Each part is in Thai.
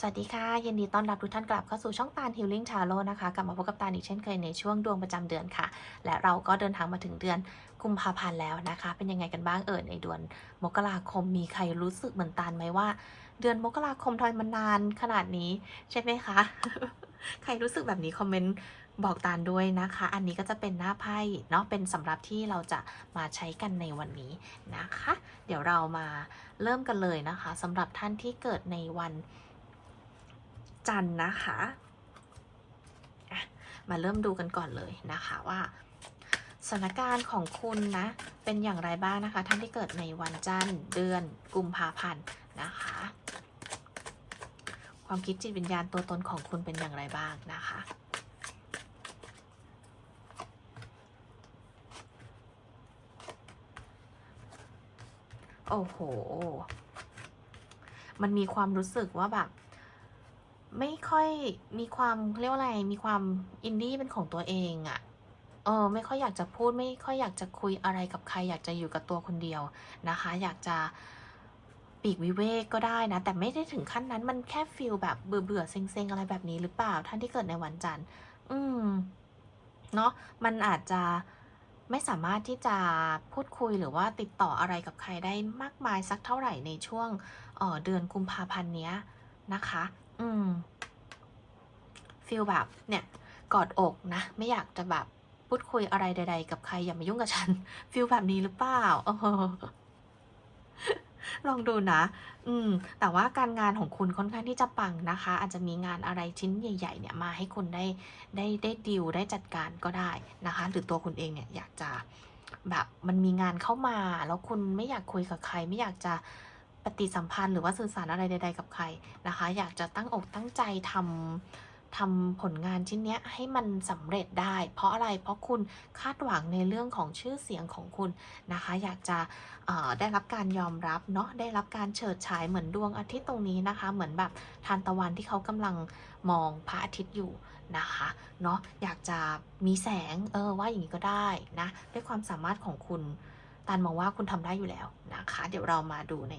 สวัสดีค่ะยินดีต้อนรับทุกท่านกลับเข้าสู่ช่องตาล Healing Tarot นะคะกลับมาพบกับตาลอีกเช่นเคยในช่วงดวงประจำเดือนค่ะ และเราก็เดินทางมาถึงเดือนกุมภาพันธ์แล้วนะคะ เป็นยังไงกันบ้างเอ่ยในเดือนมกราคมมีใครรู้สึกเหมือนตาลไหมว่า เดือนมกราคมทำไมมันนานขนาดนี้ใช่ไหมคะใครรู้สึกแบบนี้คอมเมนต์บอกตาลด้วยนะคะ อันนี้ก็จะเป็นหน้าไพ่เนาะ เป็นสำหรับที่เราจะมาใช้กันในวันนี้นะคะ เดี๋ยวเรามาเริ่มกันเลยนะคะสำหรับท่านที่เกิดในวัน จันทร์นะคะอะมาเริ่มดูกันก่อนเลยนะคะว่าสถานการณ์ของคุณนะเป็นอย่างไรบ้างนะคะ ท่านที่เกิดในวันจันทร์เดือนกุมภาพันธ์นะคะ ความคิดจิตวิญญาณตัวตนของคุณเป็นอย่างไรบ้างนะคะโอ้โห มันมีความรู้สึกว่าแบบ ไม่ค่อยมีความเรียกว่าอะไรมีความอินดี้เป็นของตัวเองอะ่ะเออไม่ค่อยอยากจะพูดไม่ค่อยอยากจะคุยอะไรกับใคร อยากจะอยู่กับตัวคนเดียวนะคะ อยากจะปีกวิเวกก็ได้นะ แต่ไม่ได้ถึงขั้นนั้นมันแค่ฟีลแบบเบื่อเบื่อๆเซ็งๆอะไรแบบนี้หรือเปล่า ท่านที่เกิดในวันจันทร์ อืมเนาะมันอาจจะไม่สามารถที่จะพูดคุยหรือว่าติดต่ออะไรกับใครได้มากมายสักเท่าไหร่ในช่วงเออเดือนกุมภาพันธ์เนี้ยนะคะ อืมฟีลแบบเนี่ย กอดอกนะ ไม่อยากจะแบบพูดคุยอะไรใด ๆ กับใครอย่ามายุ่งกับฉันฟีลแบบนี้หรือเปล่าเออลองดูนะ อืม แต่ว่าการงานของคุณค่อนข้างที่จะปังนะคะ อาจจะมีงานอะไรชิ้นใหญ่ ๆ เนี่ยมาให้คุณได้ได้ได้ดีลได้จัดการก็ได้นะคะ หรือตัวคุณเองเนี่ยอยากจะแบบมันมีงานเข้ามา แล้วคุณไม่อยากคุยกับใคร ไม่อยากจะ ปฏิสัมพันธ์หรือว่าสื่อสารอะไรใด ๆ กับใครนะคะ อยากจะตั้งอกตั้งใจทำทำผลงานชิ้นเนี้ยให้มันสำเร็จได้ เพราะอะไรเพราะคุณคาดหวังในเรื่องของชื่อเสียงของคุณนะคะ อยากจะได้รับการยอมรับเนาะได้รับการเฉิดฉายเหมือนดวงอาทิตย์ตรงนี้นะคะ เหมือนแบบทานตะวันที่เขากำลังมองพระอาทิตย์อยู่นะคะเนาะอยากจะมีแสงเออว่าอย่างนี้ก็ได้นะด้วยความสามารถของคุณ ตันมองว่าคุณทำได้อยู่แล้วนะคะ เดี๋ยวเรามาดูใน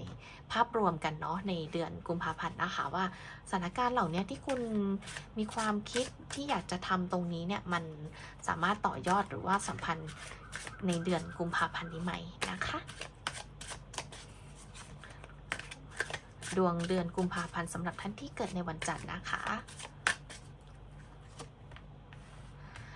ภาพรวมกันเนาะในเดือนกุมภาพันธ์นะคะว่าสถานการณ์เหล่านี้ที่คุณมีความคิดที่อยากจะทำตรงนี้เนี่ยมันสามารถต่อยอดหรือว่าสัมพันธ์ในเดือนกุมภาพันธ์นี้ไหมนะคะดวงเดือนกุมภาพันธ์สำหรับท่านที่เกิดในวันจันทร์นะคะ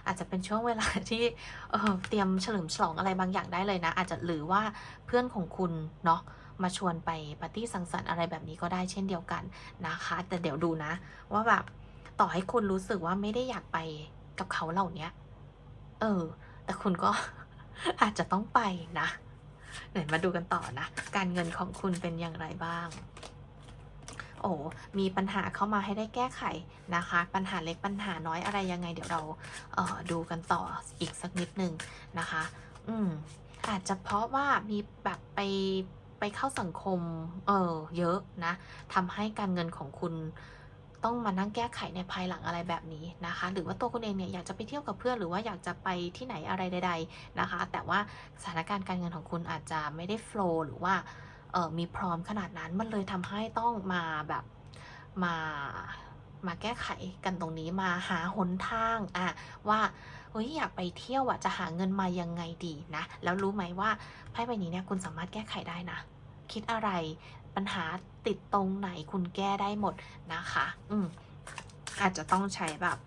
อาจจะเป็นช่วงเวลาที่เเตรียมเฉลิมฉลองอะไรบางอย่างได้เลยนะ อาจจะหรือว่าเพื่อนของคุณเนาะมาชวนไปปาร์ตี้สังสรรค์อะไรแบบนี้ก็ได้เช่นเดียวกันนะคะ แต่เดี๋ยวดูนะ ว่าแบบต่อให้คุณรู้สึกว่าไม่ได้อยากไปกับเขาเหล่านี้เออ แต่คุณก็อาจจะต้องไปนะเดี๋ยวมาดูกันต่อนะ การเงินของคุณเป็นอย่างไรบ้าง โอ้มีปัญหาเข้ามาให้ได้แก้ไขนะคะ ปัญหาเล็กปัญหาน้อยอะไรยังไง เดี๋ยวเราเออดูกันต่ออีกสักนิดหนึ่งนะคะ อืมอาจจะเพราะว่ามีแบบไปไปเข้าสังคมเออเยอะนะทำให้การเงินของคุณต้องมานั่งแก้ไขในภายหลังอะไรแบบนี้นะคะ หรือว่าตัวคุณเองเนี่ยอยากจะไปเที่ยวกับเพื่อนหรือว่าอยากจะไปที่ไหนอะไรใด ๆนะคะ แต่ว่าสถานการณ์การเงินของคุณอาจจะไม่ได้โฟล์หรือว่า มีพร้อมขนาดนั้นมันเลยทำให้ต้องมาแบบมามาแก้ไขกันตรงนี้มาหาหนทางอะว่าเฮ้ยอยากไปเที่ยวอะจะหาเงินมายังไงดีนะแล้วรู้ไหมว่าไพ่ใบนี้เนี่ยคุณสามารถแก้ไขได้นะ คิดอะไรปัญหาติดตรงไหนคุณแก้ได้หมดนะคะ อืมอาจจะต้องใช้แบบ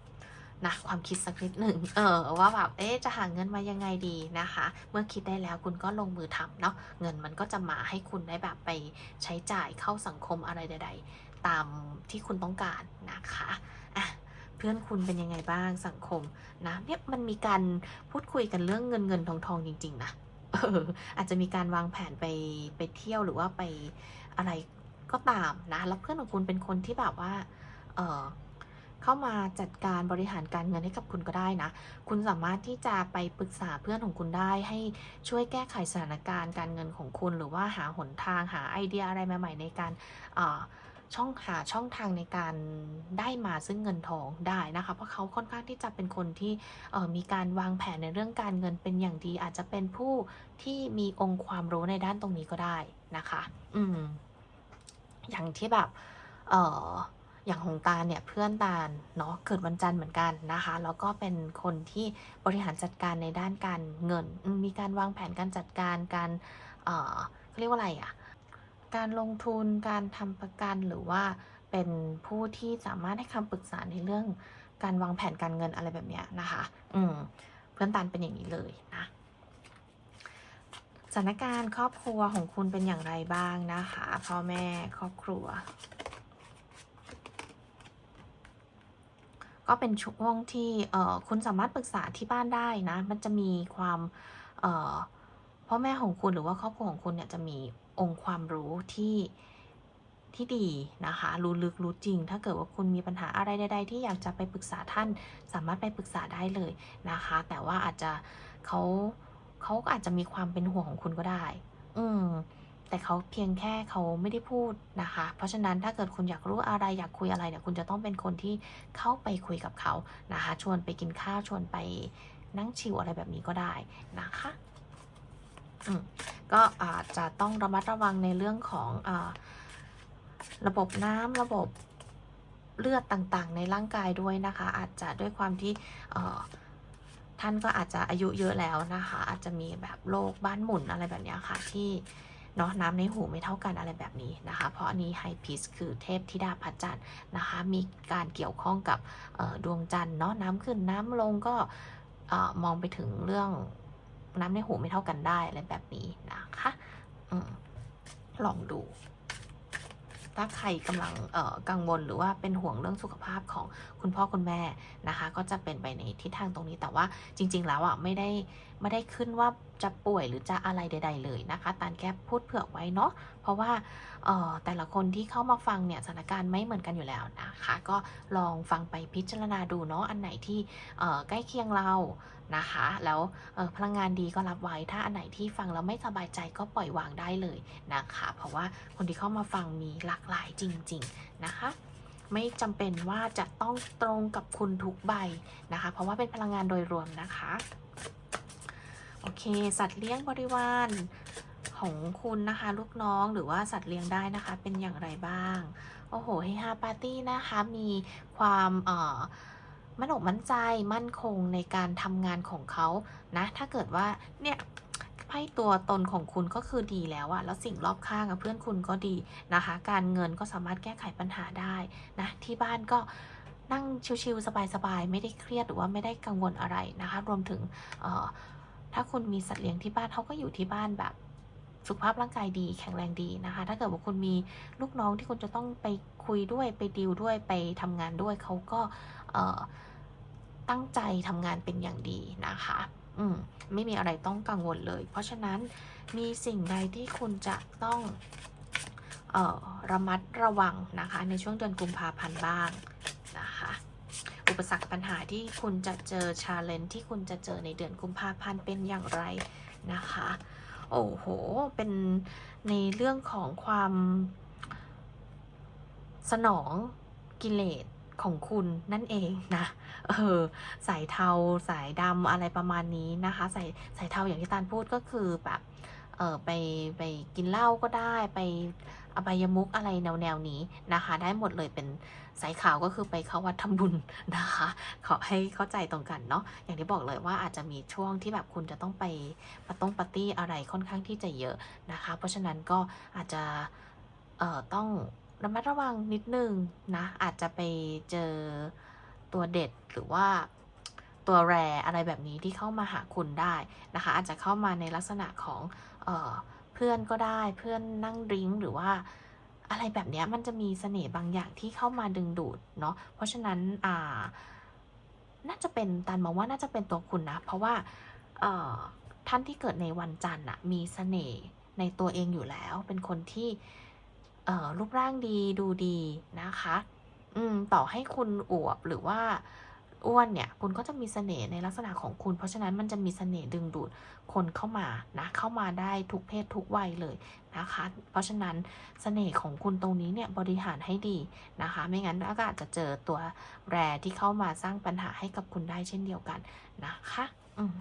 นะความคิดสักนิดหนึ่งเออว่าแบบเอ๊จะหาเงินมายังไงดีนะคะ เมื่อคิดได้แล้วคุณก็ลงมือทำเนาะเงินมันก็จะมาให้คุณได้แบบไปใช้จ่ายเข้าสังคมอะไรใด ๆ ตามที่คุณต้องการนะคะอะเพื่อนคุณเป็นยังไงบ้างสังคมนะเนี่ยมันมีการพูดคุยกันเรื่องเงินเงินทองทองจริง ๆ นะเอออาจจะมีการวางแผนไปไปเที่ยวหรือว่าไปอะไรก็ตามนะ แล้วเพื่อนของคุณเป็นคนที่แบบว่า เออ เข้ามาจัดการบริหารการเงินให้กับคุณก็ได้นะ คุณสามารถที่จะไปปรึกษาเพื่อนของคุณได้ให้ช่วยแก้ไขสถานการณ์การเงินของคุณ หรือว่าหาหนทางหาไอเดียอะไรใหม่ๆในการช่องหาช่องทางในการได้มาซึ่งเงินทองได้นะคะ เพราะเขาค่อนข้างที่จะเป็นคนที่มีการวางแผนในเรื่องการเงินเป็นอย่างดี อาจจะเป็นผู้ที่มีองค์ความรู้ในด้านตรงนี้ก็ได้นะคะ อืม อย่างที่แบบ เออ อย่างของตาเนี่ยเพื่อนตาเนาะเกิดวันจันทร์เหมือนกันนะคะ แล้วก็เป็นคนที่บริหารจัดการในด้านการเงิน มีการวางแผนการจัดการการเอ่อเขาเรียกว่าอะไรอะการลงทุนการทำประกันหรือว่าเป็นผู้ที่สามารถให้คำปรึกษาในเรื่องการวางแผนการเงินอะไรแบบเนี้ยนะคะ อืมเพื่อนตาลเป็นอย่างนี้เลยนะสถานการณ์ครอบครัวของคุณเป็นอย่างไรบ้างนะคะ พ่อแม่ครอบครัว ก็เป็นช่วงที่คุณสามารถปรึกษาที่บ้านได้นะ มันจะมีความเอ่อพ่อแม่ของคุณหรือว่าครอบครัวของคุณเนี่ยจะมีองค์ความรู้ที่ที่ดีนะคะ รู้ลึกรู้จริง ถ้าเกิดว่าคุณมีปัญหาอะไรใดๆที่อยากจะไปปรึกษาท่านสามารถไปปรึกษาได้เลยนะคะ แต่ว่าอาจจะเขาเขาก็อาจจะมีความเป็นห่วงของคุณก็ได้ อืม แต่เขาเพียงแค่เขาไม่ได้พูดนะคะ เพราะฉะนั้นถ้าเกิดคุณอยากรู้อะไรอยากคุยอะไรเนี่ยคุณจะต้องเป็นคนที่เข้าไปคุยกับเขานะคะ ชวนไปกินข้าวชวนไปนั่งชิวอะไรแบบนี้ก็ได้นะคะอืมก็อาจจะต้องระมัดระวังในเรื่องของอระบบน้ำระบบเลือดต่างๆ ในร่างกายด้วยนะคะ อาจจะด้วยความที่ท่านก็อาจจะอายุเยอะแล้วนะคะ อาจจะมีแบบโรคบ้านหมุนอะไรแบบนี้ค่ะที่ เนาะน้ำในหูไม่เท่ากันอะไรแบบนี้นะคะ เพราะอันนี้ไฮพิสคือเทพธิดาพระจันทร์นะคะ มีการเกี่ยวข้องกับดวงจันทร์เนาะน้ำขึ้นน้ำลงก็มองไปถึงเรื่องน้ำในหูไม่เท่ากันได้อะไรแบบนี้นะคะอลองดู ถ้าใครกำลังกังวลหรือว่าเป็นห่วงเรื่องสุขภาพของคุณพ่อคุณแม่นะคะ ก็จะเป็นไปในทิศทางตรงนี้แต่ว่าจริง ๆ แล้วอะไม่ได้ไม่ได้ขึ้นว่าจะป่วยหรือจะอะไรใด ๆ เลยนะคะตานแค่พูดเผื่อไว้เนาะเพราะว่าออแต่ละคนที่เข้ามาฟังเนี่ยสถานการณ์ไม่เหมือนกันอยู่แล้วนะคะ ก็ลองฟังไปพิจารณาดูเนาะอันไหนที่ใกล้เคียงเรานะคะ แล้วพลังงานดีก็รับไว้ถ้าอันไหนที่ฟังแล้วไม่สบายใจก็ปล่อยวางได้เลยนะคะ เพราะว่าคนที่เข้ามาฟังมีหลากหลายจริง ๆนะคะไม่จำเป็นว่าจะต้องตรงกับคุณทุกใบนะคะ เพราะว่าเป็นพลังงานโดยรวมนะคะ โอเค สัตว์เลี้ยงบริวารของคุณนะคะ ลูกน้องหรือว่าสัตว์เลี้ยงได้นะคะ เป็นอย่างไรบ้าง โอ้โหเฮฮาปาร์ตี้นะคะ มีความเอ่อมั่นอกมั่นใจมั่นคงในการทำงานของเขานะ ถ้าเกิดว่าเนี่ยไพ่ตัวตนของคุณก็คือดีแล้วอะแล้วสิ่งรอบข้างอะเพื่อนคุณก็ดีนะคะ การเงินก็สามารถแก้ไขปัญหาได้นะ ที่บ้านก็นั่งชิวๆสบายๆ ไม่ได้เครียดหรือว่าไม่ได้กังวลอะไรนะคะ รวมถึงเอ่อ ถ้าคุณมีสัตว์เลี้ยงที่บ้านเขาก็อยู่ที่บ้านแบบสุขภาพร่างกายดีแข็งแรงดีนะคะ ถ้าเกิดว่าคุณมีลูกน้องที่คุณจะต้องไปคุยด้วยไปดีลด้วยไปทำงานด้วยเขาก็ตั้งใจทำงานเป็นอย่างดีนะคะ อืมไม่มีอะไรต้องกังวลเลย เพราะฉะนั้นมีสิ่งใดที่คุณจะต้องออระมัดระวังนะคะ ในช่วงเดือนกุมภาพันธ์บ้าง อุปสรรคปัญหาที่คุณจะเจอชาเลนจ์ที่คุณจะเจอในเดือนกุมภาพันธ์เป็นอย่างไรนะคะ โอ้โห เป็นในเรื่องของความสนองกิเลสของคุณนั่นเองนะ เออ สายเทาสายดำอะไรประมาณนี้นะคะ สายสายเทาอย่างที่ตาลพูดก็คือแบบ เออไปไปกินเหล้าก็ได้ไป อบายมุกอะไรแนวแนวๆนี้นะคะ ได้หมดเลยเป็นสายขาวก็คือไปเข้าวัดทำบุญนะคะ ขอให้เข้าใจตรงกันเนาะอย่างที่บอกเลยว่าอาจจะมีช่วงที่แบบคุณจะต้องไปปาต้องปาร์ตี้อะไรค่อนข้างที่จะเยอะนะคะ เพราะฉะนั้นก็อาจจะเอ่อต้องระมัดระวังนิดนึงนะ อาจจะไปเจอตัวเด็ดหรือว่าตัวแรอะไรแบบนี้ที่เข้ามาหาคุณได้นะคะ อาจจะเข้ามาในลักษณะของเอ่อ เพื่อนก็ได้เพื่อนนั่งดริ้งหรือว่าอะไรแบบเนี้ยมันจะมีเสน่ห์บางอย่างที่เข้ามาดึงดูดเนาะเพราะฉะนั้นอ่าน่าจะเป็นตันมองว่าน่าจะเป็นตัวคุณนะ เพราะว่าท่านที่เกิดในวันจันทร์อะมีเสน่ห์ในตัวเองอยู่แล้ว เป็นคนที่รูปร่างดีดูดีนะคะ อืมต่อให้คุณอวบหรือว่า อ้วนเนี่ยคุณก็จะมีเสน่ห์ในลักษณะของคุณ เพราะฉะนั้นมันจะมีเสน่ห์ดึงดูดคนเข้ามานะเข้ามาได้ทุกเพศทุกวัยเลยนะคะ เพราะฉะนั้นเสน่ห์ของคุณตรงนี้เนี่ยบริหารให้ดีนะคะ ไม่งั้นก็อาจจะเจอตัวแรที่เข้ามาสร้างปัญหาให้กับคุณได้เช่นเดียวกันนะคะอืม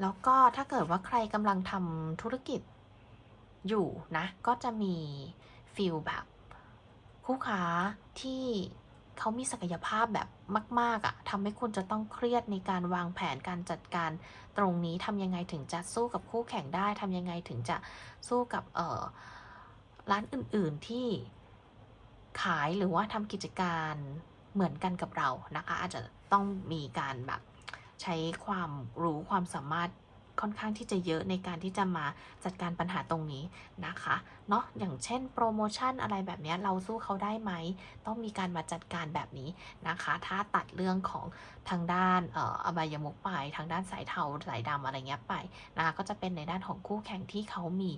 แล้วก็ถ้าเกิดว่าใครกำลังทำธุรกิจอยู่นะ ก็จะมีฟิลแบบคู่ค้าที่ เขามีศักยภาพแบบมาก ๆอะทำให้คุณจะต้องเครียดในการวางแผนการจัดการตรงนี้ทำยังไงถึงจะสู้กับคู่แข่งได้ทำยังไงถึงจะสู้กับเออร้านอื่นๆที่ขายหรือว่าทำกิจการเหมือนกันกับเรานะคะ อาจจะต้องมีการแบบใช้ความรู้ความสามารถ ค่อนข้างที่จะเยอะในการที่จะมาจัดการปัญหาตรงนี้นะคะเนาะอย่างเช่นโปรโมชั่นอะไรแบบนี้เราสู้เขาได้ไหม ต้องมีการมาจัดการแบบนี้นะคะ ถ้าตัดเรื่องของทางด้านเอ่ออบายมุกไป ทางด้านสายเทาสายดำอะไรเงี้ยไปนะคะก็จะเป็นในด้านของคู่แข่งที่เขามี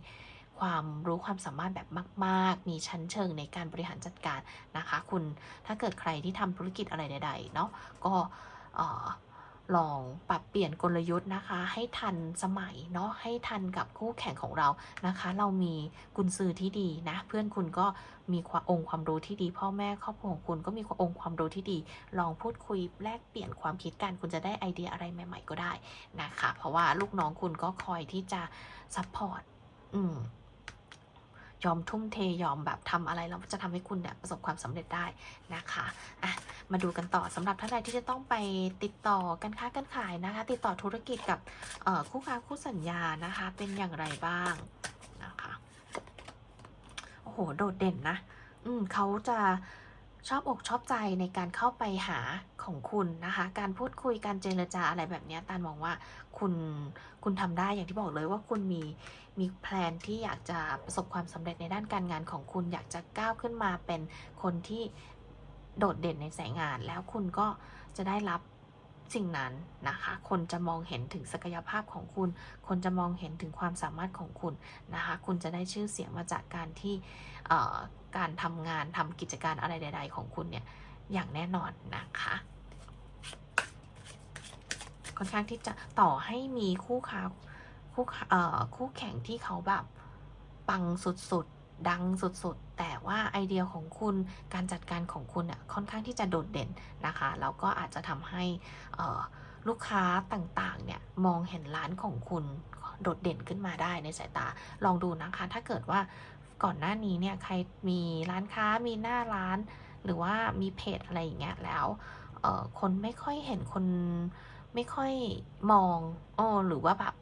ความรู้ความสามารถแบบมาก ๆ มีชั้นเชิงในการบริหารจัดการนะคะ คุณถ้าเกิดใครที่ทำธุรกิจอะไรใด ๆ เนาะก็เออ ลองปรับเปลี่ยนกลยุทธ์นะคะ ให้ทันสมัยเนาะให้ทันกับคู่แข่งของเรานะคะ เรามีกุญซือที่ดีนะ เพื่อนคุณก็มีความองค์ความรู้ที่ดี พ่อแม่ครอบครัวของคุณก็มีองค์ความรู้ที่ดี ลองพูดคุยแลกเปลี่ยนความคิดกันคุณจะได้ไอเดียอะไรใหม่ ๆ ก็ได้นะคะ เพราะว่าลูกน้องคุณก็คอยที่จะซัพพอร์ตอืม ยอมทุ่มเทยอมแบบทำอะไรแล้วจะทำให้คุณเนี่ยประสบความสำเร็จได้นะคะอะมาดูกันต่อสำหรับท่านใดที่จะต้องไปติดต่อกันค้ากันขายนะคะ ติดต่อธุรกิจกับคู่ค้าคู่สัญญานะคะ เป็นอย่างไรบ้างนะคะโอ้โหโดดเด่นนะ อืมเขาจะชอบอกชอบใจในการเข้าไปหาของคุณนะคะ การพูดคุยการเจรจาอะไรแบบนี้ตานมองว่าคุณคุณทำได้อย่างที่บอกเลยว่าคุณมี มีแพลนที่อยากจะประสบความสำเร็จในด้านการงานของคุณอยากจะก้าวขึ้นมาเป็นคนที่โดดเด่นในสายงาน แล้วคุณก็จะได้รับสิ่งนั้นนะคะ คนจะมองเห็นถึงศักยภาพของคุณ คนจะมองเห็นถึงความสามารถของคุณนะคะ คุณจะได้ชื่อเสียงมาจากการที่การทำงานทำกิจการอะไรใด ๆ ของคุณเนี่ยอย่างแน่นอนนะคะค่อนข้างที่จะต่อให้มีคู่ค้า คู่คู่แข่งที่เขาแบบปังสุดๆ ดังสุดๆ แต่ว่าไอเดียของคุณการจัดการของคุณอะค่อนข้างที่จะโดดเด่นนะคะแล้วก็อาจจะทำให้ลูกค้าต่างๆ เนี่ยมองเห็นร้านของคุณโดดเด่นขึ้นมาได้ในสายตาลองดูนะคะ ถ้าเกิดว่าก่อนหน้านี้เนี่ยใครมีร้านค้ามีหน้าร้าน หรือว่ามีเพจอะไรอย่างเงี้ยแล้วคนไม่ค่อยเห็นคนไม่ค่อยมองอ๋อหรือว่าแบบ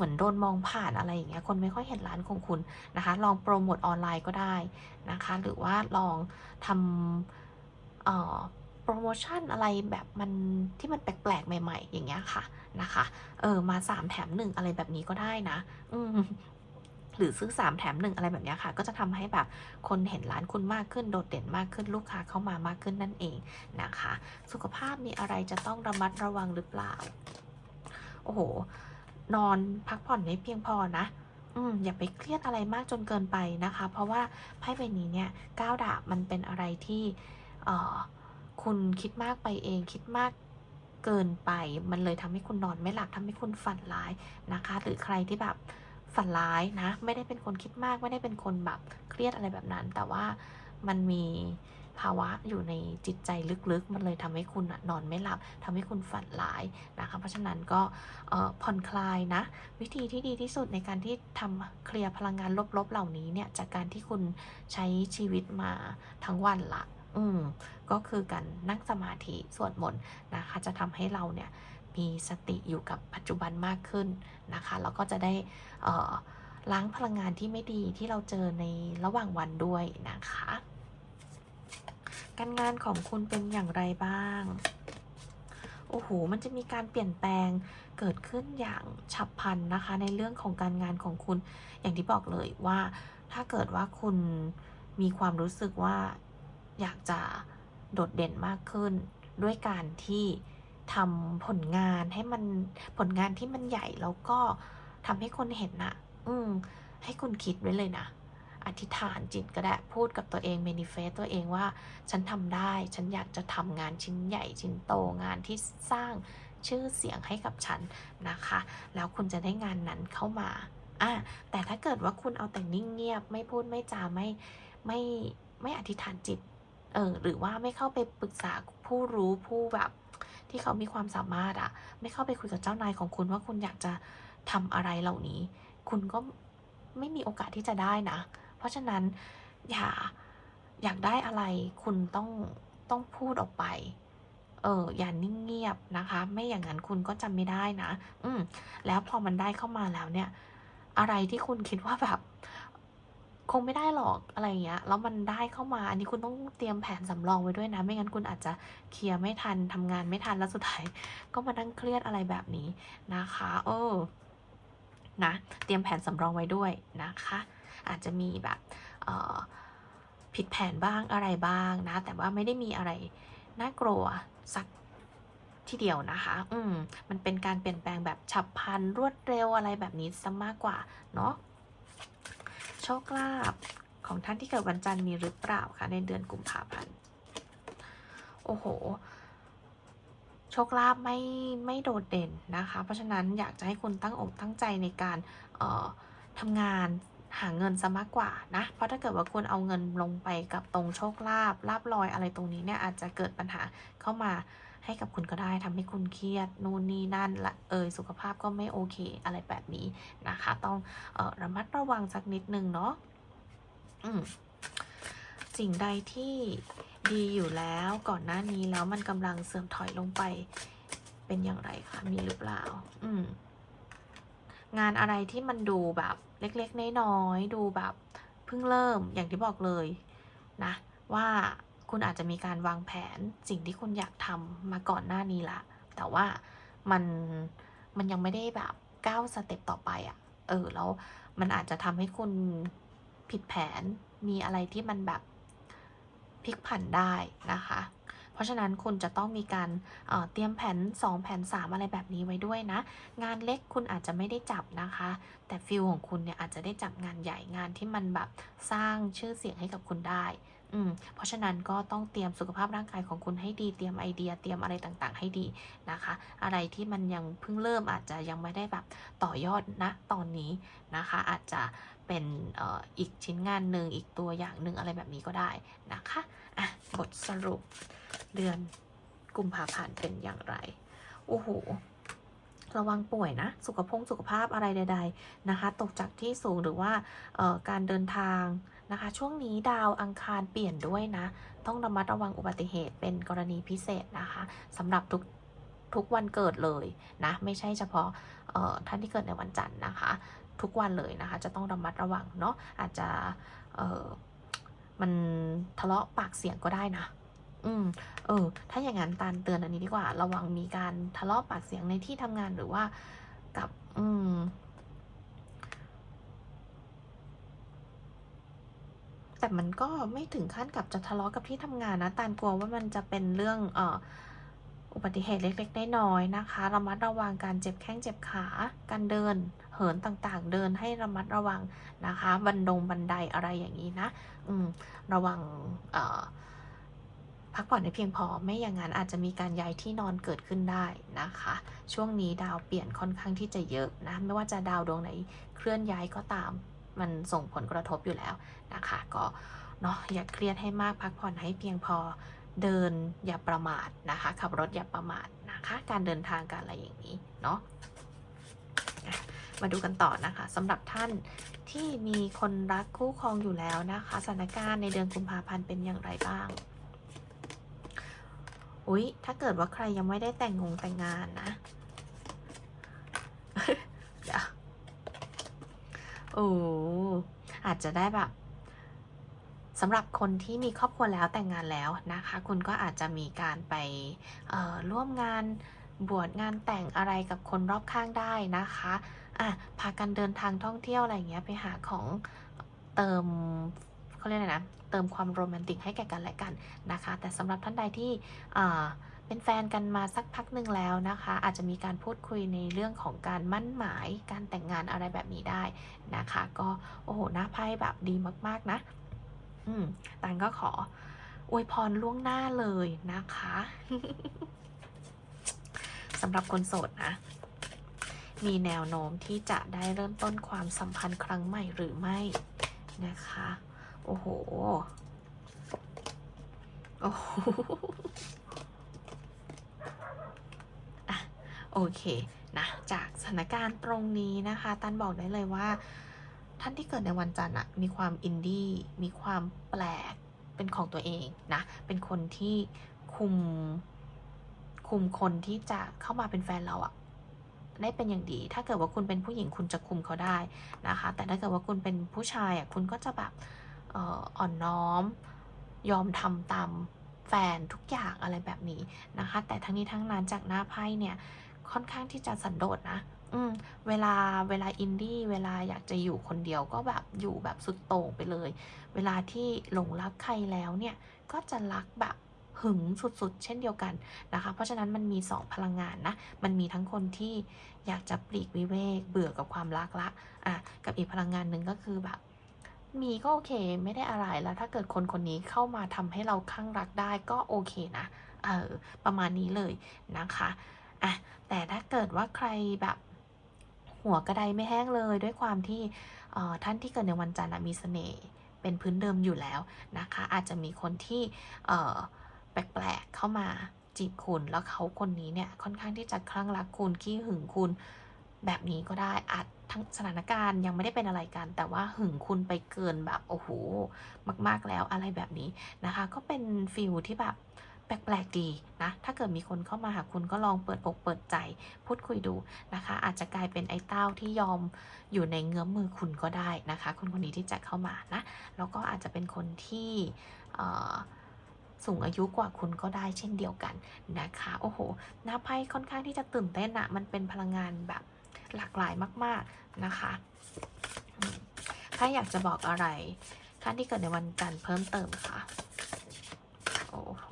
เหมือนโดนมองผ่านอะไรอย่างเงี้ยคนไม่ค่อยเห็นร้านของคุณนะคะ ลองโปรโมทออนไลน์ก็ได้นะคะ หรือว่าลองทำเอ่อโปรโมชั่นอะไรแบบมันที่มันแปลกๆใหม่ ๆ อย่างเงี้ยค่ะนะคะเออมา3แถม1อะไรแบบนี้ก็ได้นะ อืมหรือซื้อ 3 แถม 1 อะไรแบบนี้ค่ะ ก็จะทำให้แบบคนเห็นร้านคุณมากขึ้นโดดเด่นมากขึ้นลูกค้าเข้ามามากขึ้นนั่นเองนะคะ สุขภาพมีอะไรจะต้องระมัดระวังหรือเปล่า โอ้โห นอนพักผ่อนไม่เพียงพอนะอืมอย่าไปเครียดอะไรมากจนเกินไปนะคะ เพราะว่าไพ่ใบนี้เนี่ยก้าวดาบมันเป็นอะไรที่เอ่อคุณคิดมากไปเองคิดมากเกินไปมันเลยทำให้คุณนอนไม่หลับทำให้คุณฝันร้ายนะคะ หรือใครที่แบบฝันร้ายนะ ไม่ได้เป็นคนคิดมากไม่ได้เป็นคนแบบเครียดอะไรแบบนั้น แต่ว่ามันมี ภาวะอยู่ในจิตใจลึกๆ มันเลยทำให้คุณนอนไม่หลับทำให้คุณฝันร้ายนะคะ เพราะฉะนั้นก็ผ่อนคลายนะ วิธีที่ดีที่สุดในการที่ทำเคลียร์พลังงานลบๆเหล่านี้เนี่ยจากการที่คุณใช้ชีวิตมาทั้งวันละอืมก็คือการนั่งสมาธิสวดมนต์นะคะ จะทำให้เราเนี่ยมีสติอยู่กับปัจจุบันมากขึ้นนะคะแล้วก็จะได้ล้างพลังงานที่ไม่ดีที่เราเจอในระหว่างวันด้วยนะคะ การงานของคุณเป็นอย่างไรบ้าง โอ้โห มันจะมีการเปลี่ยนแปลงเกิดขึ้นอย่างฉับพลันนะคะ ในเรื่องของการงานของคุณ อย่างที่บอกเลยว่า ถ้าเกิดว่าคุณมีความรู้สึกว่าอยากจะโดดเด่นมากขึ้น ด้วยการที่ทำผลงานให้มันผลงานที่มันใหญ่แล้วก็ทำให้คนเห็นนะอืมให้คุณคิดไว้เลยนะ อธิษฐานจิตก็ได้พูดกับตัวเองเมนิเฟสตัวเองว่าฉันทำได้ ฉันอยากจะทำงานชิ้นใหญ่ชิ้นโตงานที่สร้างชื่อเสียงให้กับฉันนะคะ แล้วคุณจะได้งานนั้นเข้ามาอะแต่ถ้าเกิดว่าคุณเอาแต่นิ่งเงียบ ไม่พูดไม่จาไม่ไม่ไม่อธิษฐานจิตเออหรือว่าไม่เข้าไปปรึกษาผู้รู้ผู้แบบที่เขามีความสามารถอะไม่เข้าไปคุยกับเจ้านายของคุณว่าคุณอยากจะทำอะไรเหล่านี้ คุณก็ไม่มีโอกาสที่จะได้นะ เพราะฉะนั้นอย่าอยากได้อะไรคุณต้องต้องพูดออกไป เอออย่านิ่งเงียบนะคะ ไม่อย่างนั้นคุณก็จำไม่ได้นะ อืมแล้วพอมันได้เข้ามาแล้วเนี่ย อะไรที่คุณคิดว่าแบบคงไม่ได้หรอกอะไรเงี้ย แล้วมันได้เข้ามา อันนี้คุณต้องเตรียมแผนสำรองไว้ด้วยนะ ไม่งั้นคุณอาจจะเคลียร์ไม่ทันทำงานไม่ทัน แล้วสุดท้ายก็มานั่งเครียดอะไรแบบนี้นะคะ เออ นะ เตรียมแผนสำรองไว้ด้วยนะคะ อาจจะมีแบบผิดแผนบ้างอะไรบ้างนะ แต่ว่าไม่ได้มีอะไรน่ากลัวสักทีเดียวนะคะ อืม มันเป็นการเปลี่ยนแปลงแบบฉับพลันรวดเร็วอะไรแบบนี้ซะมากกว่าเนาะ โชคลาภของท่านที่เกิดวันจันทร์มีหรือเปล่าคะในเดือนกุมภาพันธ์ โอ้โห โชคลาภไม่ไม่โดดเด่นนะคะ เพราะฉะนั้นอยากจะให้คุณตั้งอกตั้งใจในการเอ่อทำงาน หาเงินซะมากกว่านะ เพราะถ้าเกิดว่าคุณเอาเงินลงไปกับตรงโชคลาภลาบลอยอะไรตรงนี้เนี่ยอาจจะเกิดปัญหาเข้ามาให้กับคุณก็ได้ทำให้คุณเครียดนู่นนี่นั่นละเอยสุขภาพก็ไม่โอเคอะไรแบบนี้นะคะ ต้องออระมัดระวังสักนิดนึงเนาะสิ่งใดที่ดีอยู่แล้วก่อนหน้านี้แล้วมันกำลังเสื่อมถอยลงไปเป็นอย่างไรคะมีหรือเปล่า อืม งานอะไรที่มันดูแบบเล็กๆน้อยๆดูแบบเพิ่งเริ่มอย่างที่บอกเลยนะว่าคุณอาจจะมีการวางแผนสิ่งที่คุณอยากทำมาก่อนหน้านี้ละ แต่ว่ามันมันยังไม่ได้แบบก้าวสเต็ปต่อไปอะ่ะ เออแล้วมันอาจจะทำให้คุณผิดแผนมีอะไรที่มันแบบพลิกผันได้นะคะ ราะฉะนั้นคุณจะต้องมีการเเตรียมแผน 2 แผน 3 อะไรแบบนี้ไว้ด้วยนะ งานเล็กคุณอาจจะไม่ได้จับนะคะ แต่ฟิลของคุณเนี่ยอาจจะได้จับงานใหญ่งานที่มันแบบสร้างชื่อเสียงให้กับคุณได้อืมเพราะฉะนั้นก็ต้องเตรียมสุขภาพร่างกายของคุณให้ดี เตรียมไอเดีย เตรียมอะไรต่างๆ ให้ดีนะคะ อะไรที่มันยังเพิ่งเริ่มอาจจะยังไม่ได้แบบต่อยอดนะตอนนี้นะคะ อาจจะเป็นอออีกชิ้นงานหนึ่งอีกตัวอย่างหนึ่งอะไรแบบนี้ก็ได้นะคะ อะ บทสรุป เดือนกุมภาพันธ์เป็นอย่างไร โอ้โห ระวังป่วยนะ สุขภงสุขภาพอะไรใด ๆ นะคะ ตกจากที่สูงหรือว่าการเดินทางนะคะ ช่วงนี้ดาวอังคารเปลี่ยนด้วยนะ ต้องระมัดระวังอุบัติเหตุเป็นกรณีพิเศษนะคะสำหรับทุกทุกวันเกิดเลยนะ ไม่ใช่เฉพาะท่านที่เกิดในวันจันทร์นะคะ ทุกวันเลยนะคะ จะต้องระมัดระวังเนาะอาจจะมันทะเลาะปากเสียงก็ได้นะ อืม เออ ถ้าอย่างนั้นตานเตือนอันนี้ดีกว่า ระวังมีการทะเลาะปากเสียงในที่ทำงานหรือว่ากับ อืม แต่มันก็ไม่ถึงขั้นกับจะทะเลาะกับที่ทำงานนะตานกลัวว่ามันจะเป็นเรื่อง เอ่อ อุบัติเหตุเล็กๆน้อยๆนะคะ ระมัดระวังการเจ็บแข้งเจ็บขา การเดิน เหินต่างๆ เดินให้ระมัดระวังนะคะ บันดงบันไดอะไรอย่างนี้นะ อืม ระวัง เอ่อ พักผ่อนให้เพียงพอไม่อย่างนั้นอาจจะมีการย้ายที่นอนเกิดขึ้นได้นะคะ ช่วงนี้ดาวเปลี่ยนค่อนข้างที่จะเยอะนะไม่ว่าจะดาวดวงไหนเคลื่อนย้ายก็ตาม มันส่งผลกระทบอยู่แล้วนะคะ ก็เนาะอย่าเครียดให้มากพักผ่อนให้เพียงพอเดินอย่าประมาทนะคะ ขับรถอย่าประมาทนะคะ การเดินทางการอะไรอย่างนี้เนาะมาดูกันต่อนะคะสำหรับท่านที่มีคนรักคู่ครองอยู่แล้วนะคะสถานการณ์ในเดือนกุมภาพันธ์เป็นอย่างไรบ้าง อุ๊ย ถ้าเกิดว่าใครยังไม่ได้แต่งงงแต่งงานนะ เดี๋ยว โอ้อาจจะได้แบบสำหรับคนที่มีครอบครัวแล้วแต่งงานแล้วนะคะ คุณก็อาจจะมีการไปร่วมงานบวชงานแต่งอะไรกับคนรอบข้างได้นะคะอะพากันเดินทางท่องเที่ยวอะไรเงี้ยไปหาของเติม เขาเรียกอะไรนะ เติมความโรแมนติกให้แก่กันและกันนะคะ แต่สำหรับท่านใดที่เป็นแฟนกันมาสักพักหนึ่งแล้วนะคะ อาจจะมีการพูดคุยในเรื่องของการมั่นหมาย การแต่งงานอะไรแบบนี้ได้นะคะ ก็โอ้โหหน้าไพ่แบบดีมากๆนะ อืมตันก็ขออวยพรล่วงหน้าเลยนะคะสำหรับคนโสดนะมีแนวโน้มที่จะได้เริ่มต้นความสัมพันธ์ครั้งใหม่หรือไม่นะคะ อ้โห โอ้โหอะโอเคนะ จากสถานการณ์ตรงนี้นะคะตันบอกได้เลยว่า ท่านที่เกิดในวันจันทร์อะมีความอินดี้ มีความแปลก เป็นของตัวเองนะ เป็นคนที่คุม คุมคนที่จะเข้ามาเป็นแฟนเราอะได้เป็นอย่างดี ถ้าเกิดว่าคุณเป็นผู้หญิงคุณจะคุมเขาได้นะคะ แต่ถ้าเกิดว่าคุณเป็นผู้ชายอะคุณก็จะแบบ อ่อนน้อม ยอมทำตามแฟนทุกอย่างอะไรแบบนี้นะคะ แต่ทั้งนี้ทั้งนั้นจากหน้าไพ่เนี่ยค่อนข้างที่จะสันโดษนะอืมเวลาเวลาอินดี้เวลาอยากจะอยู่คนเดียวก็แบบอยู่แบบสุดโต่งไปเลย เวลาที่หลงรักใครแล้วเนี่ยก็จะรักแบบหึงสุดๆ เช่นเดียวกันนะคะ เพราะฉะนั้นมันมี 2 พลังงานนะ มันมีทั้งคนที่อยากจะปลีกวิเวกเบื่อกับความรักละ อะ กับอีกพลังงานหนึ่งก็คือแบบ มีก็โอเคไม่ได้อะไรแล้วถ้าเกิดคนคนนี้เข้ามาทำให้เราคลั่งรักได้ก็โอเคนะ เออ ประมาณนี้เลยนะคะอะแต่ถ้าเกิดว่าใครแบบหัวกระไดไม่แห้งเลยด้วยความที่เอ่อท่านที่เกิดในวันจันทร์มีเสน่ห์เป็นพื้นเดิมอยู่แล้วนะคะ อาจจะมีคนที่เออแปลกๆเข้ามาจีบคุณ แล้วเขาคนนี้เนี่ยค่อนข้างที่จะคลั่งรักคุณขี้หึงคุณแบบนี้ก็ได้อาจ ทั้งสถานการณ์ยังไม่ได้เป็นอะไรกัน แต่ว่าหึงคุณไปเกินแบบโอ้โหมาก ๆแล้วอะไรแบบนี้นะคะ ก็เป็นฟิลที่แบบแปลกๆดีนะ ถ้าเกิดมีคนเข้ามาหาคุณก็ลองเปิดอกเปิดใจพูดคุยดูนะคะ อาจจะกลายเป็นไอ้เต้าที่ยอมอยู่ในเงื้อมมือคุณก็ได้นะคะ คนคนนี้ที่จะเข้ามานะ แล้วก็อาจจะเป็นคนที่สูงอายุกว่าคุณก็ได้เช่นเดียวกันนะคะ โอ้โห หน้าไพ่ค่อนข้างที่จะตื่นเต้นอะมันเป็นพลังงานแบบ หลากหลายมาก ๆนะคะ ถ้าอยากจะบอกอะไร ท่านที่เกิดในวันจันทร์เพิ่มเติมค่ะ โอ้โห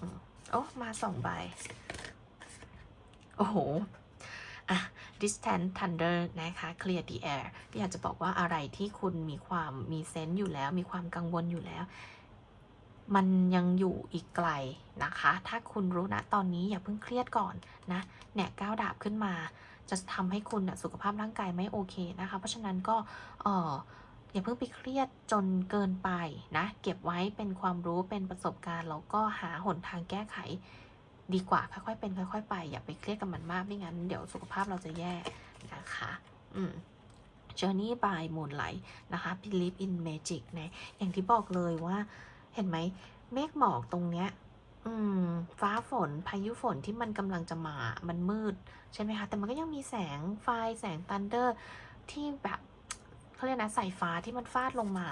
อืมโอ้มาสองใบ โอ้โหอะ distant thunder นะคะ clear the air ที่อยากจะบอกว่าอะไรที่คุณมีความมีเซนต์อยู่แล้ว มีความกังวลอยู่แล้ว มันยังอยู่อีกไกลนะคะ ถ้าคุณรู้นะตอนนี้อย่าเพิ่งเครียดก่อนนะ เนี่ยก้าวดาบขึ้นมา จะทำให้คุณนะสุขภาพร่างกายไม่โอเคนะคะ เพราะฉะนั้นก็เอออย่าเพิ่งไปเครียดจนเกินไปนะ เก็บไว้เป็นความรู้เป็นประสบการณ์แล้วก็หาหนทางแก้ไขดีกว่าค่อยๆเป็นค่อย ๆ ไป อย่าไปเครียดกับมันมากไม่งั้น เดี๋ยวสุขภาพเราจะแย่นะคะ อืม Journey by Moonlight นะคะ Believe in Magic นะ อย่างที่บอกเลยว่า เห็นไหม เมฆหมอกตรงเนี้ย อืม ฟ้าฝนพายุฝนที่มันกำลังจะมา มันมืด ใช่ไหมคะ แต่มันก็ยังมีแสงไฟแสงตันเดอร์ ที่แบบเขาเรียกนะสายฟ้าที่มันฟาดลงมา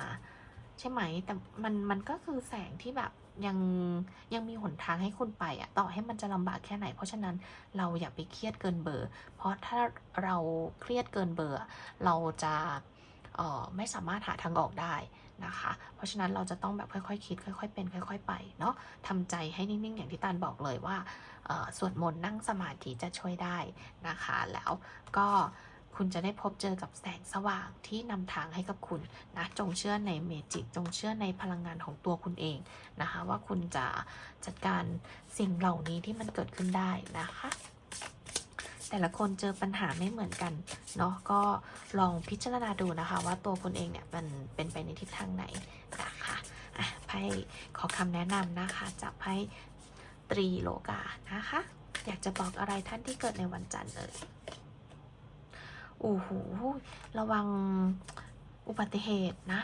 ใช่ไหม แต่มันมันก็คือแสงที่แบบยังยังมีหนทางให้คุณไปอะต่อให้มันจะลำบากแค่ไหน เพราะฉะนั้นเราอย่าไปเครียดเกินเบอร์ เพราะถ้าเราเครียดเกินเบอร์อเราจะเออไม่สามารถหาทางออกได้ นะคะ เพราะฉะนั้นเราจะต้องแบบค่อยๆคิด ค่อย ๆ เป็น ค่อย ๆ ไปเนาะทำใจให้นิ่งๆ อย่างที่ตาลบอกเลยว่าสวดมนต์นั่งสมาธิจะช่วยได้นะคะ แล้วก็คุณจะได้พบเจอกับแสงสว่างที่นำทางให้กับคุณนะจงเชื่อในเมจิกจงเชื่อในพลังงานของตัวคุณเองนะคะ ว่าคุณจะจัดการสิ่งเหล่านี้ที่มันเกิดขึ้นได้นะคะ แต่ละคนเจอปัญหาไม่เหมือนกันเนาะก็ลองพิจารณาดูนะคะ ว่าตัวคุณเองเนี่ยมันเป็นไปในทิศทางไหนนะคะอะไพ่ขอคำแนะนำนะคะจากไพ่ตรีโลกานะคะ อยากจะบอกอะไรท่านที่เกิดในวันจันทร์เอ่ยโอ้โหระวังอุบัติเหตุนะ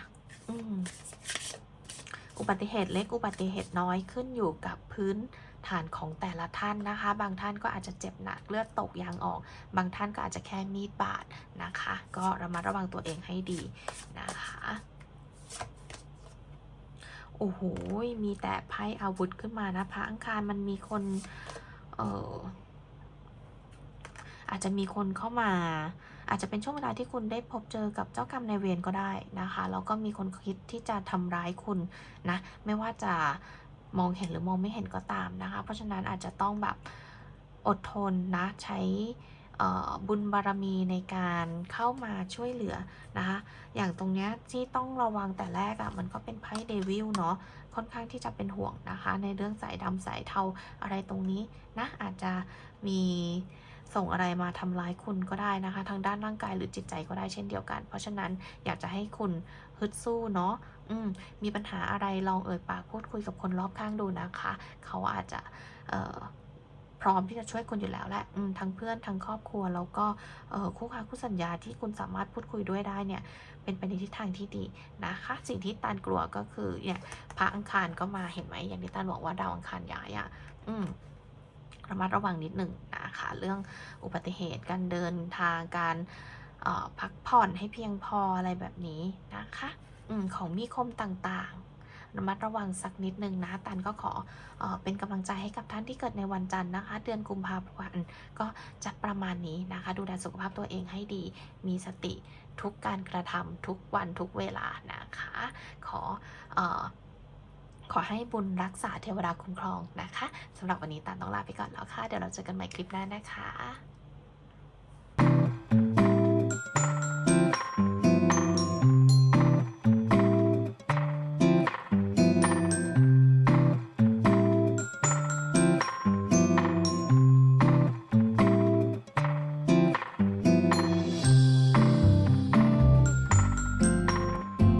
อืมอุบัติเหตุเล็กอุบัติเหตุน้อยขึ้นอยู่กับพื้น ฐานของแต่ละท่านนะคะ บางท่านก็อาจจะเจ็บหนักเลือดตกยางออก บางท่านก็อาจจะแค่มีดบาดนะคะ ก็ระมัดระวังตัวเองให้ดีนะคะโอ้โห มีแต่ไพ่อาวุธขึ้นมานะพระอังคารมันมีคน เอออาจจะมีคนเข้ามา อาจจะเป็นช่วงเวลาที่คุณได้พบเจอกับเจ้ากรรมนายเวรก็ได้นะคะ แล้วก็มีคนคิดที่จะทำร้ายคุณนะ ไม่ว่าจะ มองเห็นหรือมองไม่เห็นก็ตามนะคะ เพราะฉะนั้นอาจจะต้องแบบอดทนนะใช้บุญบารมีในการเข้ามาช่วยเหลือนะคะ อย่างตรงเนี้ยที่ต้องระวังแต่แรกอะ่ะมันก็เป็นไพ่เดวิลเนาะค่อนข้างที่จะเป็นห่วงนะคะ ในเรื่องสายดำสายเทาอะไรตรงนี้นะอาจจะมี ส่งอะไรมาทำร้ายคุณก็ได้นะคะ ทางด้านร่างกายหรือจิตใจก็ได้เช่นเดียวกัน เพราะฉะนั้นอยากจะให้คุณฮึดสู้เนาะอืมมีปัญหาอะไรลองเอ่ยปากพูดคุยกับคนรอบข้างดูนะคะ เขาอาจจะพร้อมที่จะช่วยคุณอยู่แล้วแหละทั้งเพื่อนทั้งครอบครัวแล้วก็คู่ค้าคู่สัญญาที่คุณสามารถพูดคุยด้วยได้เนี่ย เป็นเป็นไปในทิศทางที่ดีนะคะ สิ่งที่ตันกลัวก็คือเนี่ยพระอังคารก็มาเห็นไหมอย่างที่ตันบอกว่าดาวอังคารย้ายอะ่ะ อืม ระมัดระวังนิดหนึ่งนะคะเรื่องอุบัติเหตุการเดินทางการออพักผ่อนให้เพียงพออะไรแบบนี้นะคะอของมีคมต่างๆ ระมัดระวังสักนิดนึงนะ ตันก็ขอเอเป็นกำลังใจให้กับท่านที่เกิดในวันจันทร์นะคะ เดือนกุมภาพันธ์ก็จะประมาณนี้นะคะ ดูแลสุขภาพตัวเองให้ดี มีสติทุกการกระทำทุกวันทุกเวลานะคะ ขออ ขอให้บุญรักษาเทวดาคุ้มครองนะคะสำหรับวันนี้ตันต้องลาไปก่อนแล้วค่ะ เดี๋ยวเราเจอกันใหม่คลิปหน้านะคะ